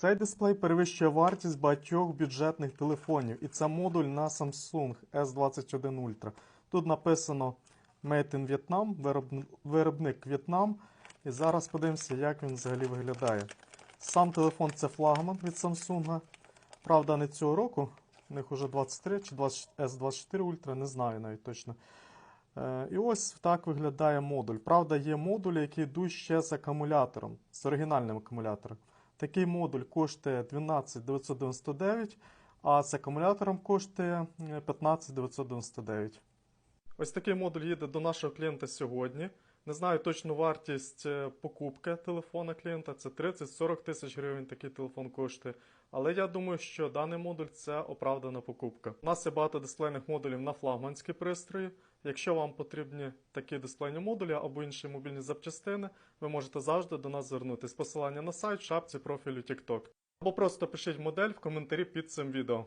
Цей дисплей перевищує вартість багатьох бюджетних телефонів, і це модуль на Samsung S21 Ultra. Тут написано Made in Vietnam, виробн- виробник В'єтнам. І зараз подивимося, як він взагалі виглядає. Сам телефон це флагман від Samsung. Правда, не цього року. У них уже 23 чи 20 S24 Ultra, не знаю навіть точно. Е, І ось так виглядає модуль. Правда, є модулі, які йдуть ще з акумулятором, з оригінальним акумулятором. Такий модуль коштує 12 999, а з акумулятором коштує е, 15 999. Ось такий модуль їде до нашого клієнта сьогодні. Не знаю точну вартість е, покупки телефона клієнта. Це 30-40 тисяч гривень такий телефон коштує. Але я думаю, що даний модуль це оправдана покупка. У нас є багато дисплейних модулів на флагманські пристрої. Якщо вам потрібні такі дисплейні модулі або інші мобільні запчастини, ви можете завжди до нас звернутися. Посилання на сайт в шапці профілю TikTok. Або просто пишіть модель в коментарі під цим відео.